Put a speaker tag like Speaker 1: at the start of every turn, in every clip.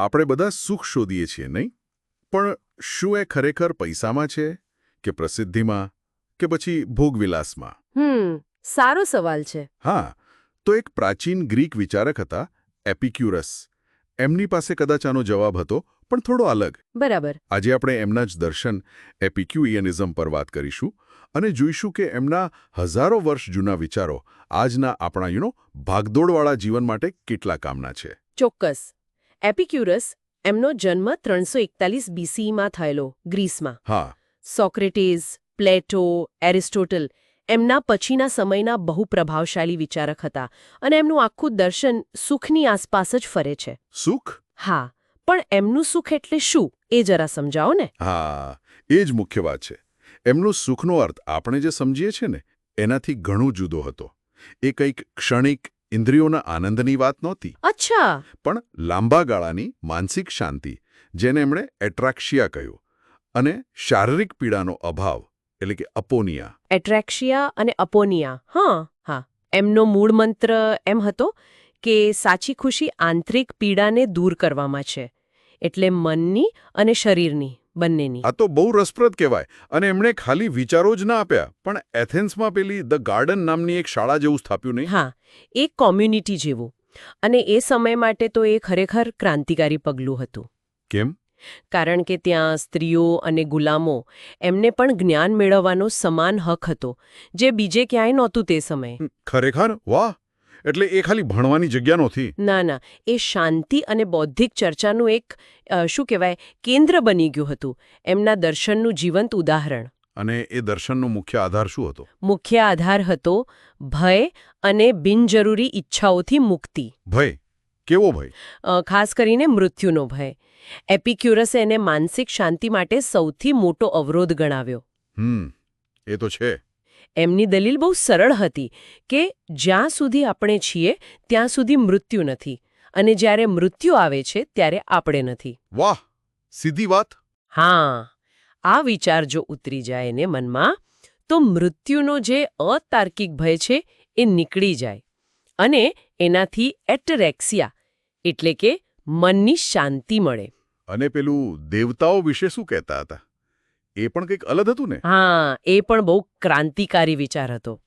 Speaker 1: આપણે બધા સુખ શોધીએ છીએ નહીં? પણ શું એ ખરેખર પૈસામાં છે કે પ્રસિદ્ધિમાં કે પછી ભોગવિલાસમાં?
Speaker 2: હમ સારો સવાલ છે.
Speaker 1: હા તો એક પ્રાચીન ગ્રીક વિચારક હતા એપિક્યુરસ. એમની પાસે કદાચ આનો જવાબ હતો પણ થોડો અલગ.
Speaker 2: બરાબર.
Speaker 1: આજે આપણે એમના જ દર્શન એપિક્યુઇયનિઝમ પર વાત કરીશું અને જોઈશું કે એમના હજારો વર્ષ જૂના વિચારો આજના આપણા યુનો ભાગદોડવાળા જીવન માટે કેટલા કામના છે.
Speaker 2: ચોક્કસ. એપિક્યુરસ એમનો જન્મ ત્રણસો એકતાલીસ બીસીમાં થયેલો ગ્રીસમાં.
Speaker 1: હા.
Speaker 2: સોક્રેટીઝ પ્લેટો એરિસ્ટોટલ એમના પછીના સમયના બહુ પ્રભાવશાળી વિચારક હતા અને એમનું આખું દર્શન સુખની આસપાસ જ ફરે છે.
Speaker 1: સુખ?
Speaker 2: હા પણ એમનું સુખ એટલે શું એ જરા સમજાવો ને.
Speaker 1: હા એ જ મુખ્ય વાત છે. એમનો સુખનો અર્થ આપણે જે સમજીએ છીએ ને એનાથી ઘણું જુદો હતો. એ કંઈક ક્ષણિક ઇન્દ્રિયોના આનંદની વાત નહોતી.
Speaker 2: અચ્છા.
Speaker 1: પણ લાંબા ગાળાની માનસિક શાંતિ જેને એમણે એટ્રાક્શિયા કહ્યું અને શારીરિક પીડાનો અભાવ એટલે કે અપોનિયા.
Speaker 2: એટ્રેક્શિયા અને અપોનિયા. હા હા. એમનો મૂળ મંત્ર એમ હતો કે સાચી ખુશી આંતરિક પીડાને દૂર કરવામાં છે એટલે મનની અને શરીરની. બંનેની.
Speaker 1: આ તો બહુ રસપ્રદ કહેવાય અને એમણે ખાલી વિચારો જ ના આપ્યા પણ એથેન્સમાં પેલી ધ ગાર્ડન નામની એક શાળા જેવું સ્થાપ્યું નહીં?
Speaker 2: હા એક કોમ્યુનિટી જેવું. અને એ સમય માટે તો એ ખરેખર ક્રાંતિકારી પગલું હતું.
Speaker 1: કેમ?
Speaker 2: કારણ કે ત્યાં સ્ત્રીઓ અને ગુલામો એમને પણ જ્ઞાન મેળવવાનો સમાન હક હતો જે બીજે ક્યાંય નહોતું તે સમયે.
Speaker 1: ખરેખર? વાહ! એટલે એ ખાલી ભણવાની જગ્યા નહોતી.
Speaker 2: ના ના. એ શાંતિ અને બૌદ્ધિક ચર્ચાનું એક શું કહેવાય કેન્દ્ર બની ગયું હતું. એમના દર્શનનું જીવંત ઉદાહરણ.
Speaker 1: અને એ દર્શનનો મુખ્ય આધાર શું હતો?
Speaker 2: મુખ્ય આધાર હતો ભય અને બિનજરૂરી ઈચ્છાઓથી મુક્તિ.
Speaker 1: ભય? કેવો ભય?
Speaker 2: ખાસ કરીને મૃત્યુનો ભય. એપિક્યુરસે એને માનસિક શાંતિ માટે સૌથી મોટો અવરોધ ગણાવ્યો.
Speaker 1: હમ. એ તો છે.
Speaker 2: એમની દલીલ બહુ સરળ હતી કે જ્યાં સુધી આપણે છીએ ત્યાં સુધી મૃત્યુ નથી અને જ્યારે મૃત્યુ આવે છે ત્યારે આપણે નથી.
Speaker 1: વાહ! સીધી વાત.
Speaker 2: હા આ વિચાર જો ઉતરી જાય એને મનમાં તો મૃત્યુનો જે અતાર્કિક ભય છે એ નીકળી જાય અને એનાથી એટરેક્સિયા એટલે કે મનની શાંતિ મળે.
Speaker 1: અને પેલું દેવતાઓ વિશે શું કહેતા હતા? એ પણ કંઈક અલગ હતું ને?
Speaker 2: હા એ પણ બહુ ક્રાંતિકારી વિચાર હતો.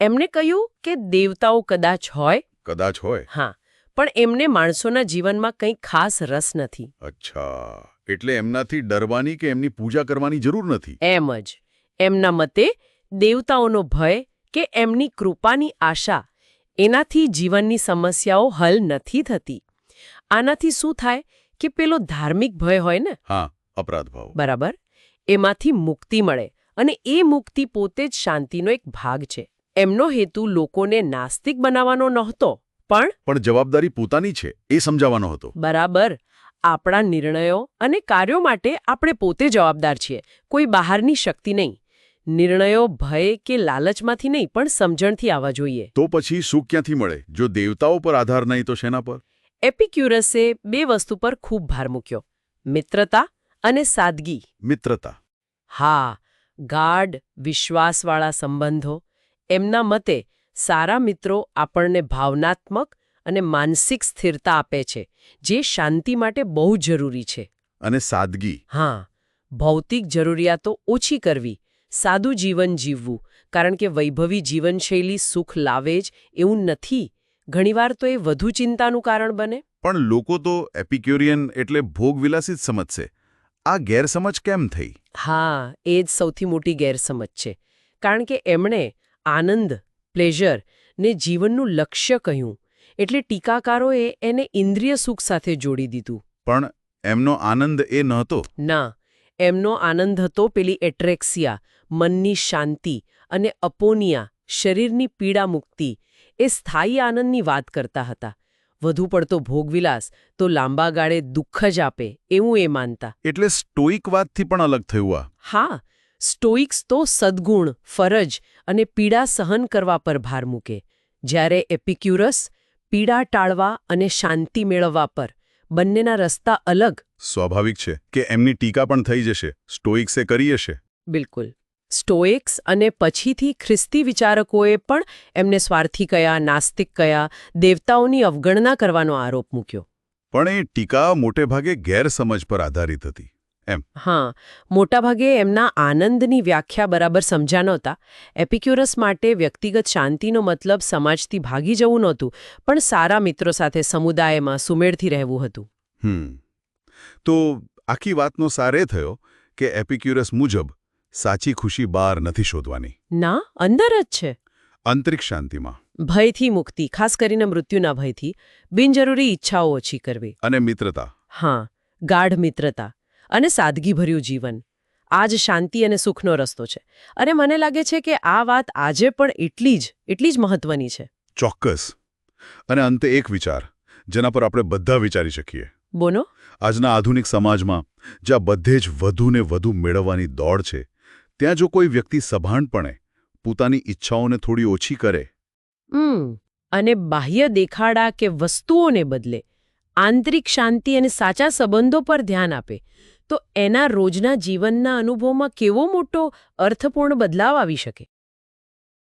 Speaker 2: એમણે કહ્યું કે દેવતાઓ કદાચ હોય.
Speaker 1: કદાચ હોય.
Speaker 2: હા પણ એમને માણસોના જીવનમાં કંઈ ખાસ રસ નથી.
Speaker 1: અચ્છા એટલે એમનાથી ડરવાની કે એમની પૂજા કરવાની જરૂર નથી?
Speaker 2: એમ જ. એમના મતે દેવતાઓનો ભય કે એમની કૃપાની આશા એનાથી જીવનની સમસ્યાઓ હલ નથી થતી. આનાથી શું થાય કે પેલો ધાર્મિક ભય હોય ને?
Speaker 1: હા અપરાધભાવ
Speaker 2: બરાબર. એમાંથી મુક્તિ મળે અને એ મુક્તિ પોતે જ શાંતિનો એક ભાગ છે. એમનો હેતુ લોકોને નાસ્તિક બનાવવાનો નહોતો પણ
Speaker 1: પણ જવાબદારી પોતાની છે એ સમજાવવાનો હતો.
Speaker 2: બરાબર. આપણા નિર્ણયો અને કાર્યો માટે આપણે પોતે જવાબદાર છીએ કોઈ બહારની શક્તિ નહીં. નિર્ણયો ભય કે લાલચમાંથી નહીં પણ સમજણથી આવવા જોઈએ.
Speaker 1: તો પછી સુખ ક્યાંથી મળે? જો દેવતાઓ પર આધાર નહીં તો શેના પર?
Speaker 2: એપિક્યુરસે બે વસ્તુ પર ખૂબ ભાર મૂક્યો. મિત્રતા અને સાદગી.
Speaker 1: મિત્રતા.
Speaker 2: હા ગાઢ વિશ્વાસવાળા સંબંધો એમના મતે સારા મિત્રો આપણને ભાવનાત્મક અને માનસિક સ્થિરતા આપે છે જે શાંતિ માટે બહુ જરૂરી છે.
Speaker 1: અને સાદગી.
Speaker 2: હા ભૌતિક જરૂરિયાતો ઓછી કરવી સાદું જીવન જીવવું કારણ કે વૈભવી જીવનશૈલી સુખ લાવે જ એવું નથી. ઘણીવાર તો એ વધુ ચિંતાનું કારણ બને.
Speaker 1: પણ લોકો તો એપિક્યુરિયન એટલે ભોગવિલાસી જ સમજશે. આ ગેરસમજ કેમ થઈ?
Speaker 2: હા એ જ સૌથી મોટી ગેરસમજ છે. કારણ કે એમણે આનંદ પ્લેઝર ને જીવનનું લક્ષ્ય કહ્યું. એટલે ટીકાકારોએ એને ઇન્દ્રિય સુખ સાથે જોડી દીધું.
Speaker 1: પણ એમનો આનંદ એ નહોતો?
Speaker 2: ના એમનો આનંદ હતો પેલી એટ્રેક્સિયા મનની શાંતિ અને અપોનિયા શરીરની પીડા મુક્તિ એ સ્થાયી આનંદની વાત કરતા હતા. વધુ પડતો ભોગવિલાસ તો લાંબા ગાળે દુઃખ જ આપે એવું એ માનતા.
Speaker 1: એટલે સ્ટોઇક વાતથી પણ અલગ થયું આ?
Speaker 2: હા સ્ટોઇક્સ તો સદગુણ ફરજ અને પીડા સહન કરવા પર ભાર મૂકે. જ્યારે એપિક્યુરસ પીડા ટાળવા અને શાંતિ મેળવવા પર બંનેના રસ્તા અલગ.
Speaker 1: સ્વાભાવિક છે કે એમની ટીકા પણ થઈ જશે સ્ટોઇક્સે કરી હશે.
Speaker 2: બિલકુલ. સ્ટોઇક્સ અને પછીથી ખ્રિસ્તી વિચારકોએ પણ એમને સ્વાર્થી કયા નાસ્તિક કયા દેવતાઓની અવગણના કરવાનો આરોપ મૂક્યો.
Speaker 1: પણ એ ટીકા મોટેભાગે ગેરસમજ પર આધારિત હતી એમ.
Speaker 2: હા મોટાભાગે એમના આનંદની વ્યાખ્યા બરાબર સમજ્યા નહોતા. એપિક્યુરસ માટે વ્યક્તિગત શાંતિનો મતલબ સમાજથી ભાગી જવું નહોતું પણ સારા મિત્રો સાથે સમુદાયમાં સુમેળથી રહેવું હતું.
Speaker 1: હમ. તો આખી વાતનો સાર એ થયો કે એપિક્યુરસ મુજબ સાચી ખુશી બહાર નથી શોધવાની.
Speaker 2: ના અંદર જ છે.
Speaker 1: આંતરિક શાંતિમાં.
Speaker 2: ભયથી મુક્તિ ખાસ કરીને મૃત્યુના ભયથી. બિનજરૂરી ઈચ્છાઓ ઓછી કરવી.
Speaker 1: અને મિત્રતા.
Speaker 2: હા ગાઢ મિત્રતા અને સાદગીભર્યું જીવન. આ જ શાંતિ અને સુખનો રસ્તો છે. અને મને લાગે છે કે આ વાત આજે પણ એટલી જ એટલી જ મહત્વની છે.
Speaker 1: ચોક્કસ. અને અંતે એક વિચાર જેના પર આપણે બધા વિચારી શકીએ.
Speaker 2: બોનો
Speaker 1: આજના આધુનિક સમાજમાં જ્યાં બધે જ વધુ ને વધુ મેળવવાની દોડ છે ત્યાં જો કોઈ વ્યક્તિ સભાનપણે પોતાની ઈચ્છાઓને થોડી ઓછી કરે.
Speaker 2: અને બાહ્ય દેખાડા કે વસ્તુઓને બદલે, આંતરિક શાંતિ અને સાચા સંબંધો પર ધ્યાન આપે, તો એના રોજના જીવનના અનુભવમાં કેવો મોટો અર્થપૂર્ણ બદલાવ આવી શકે?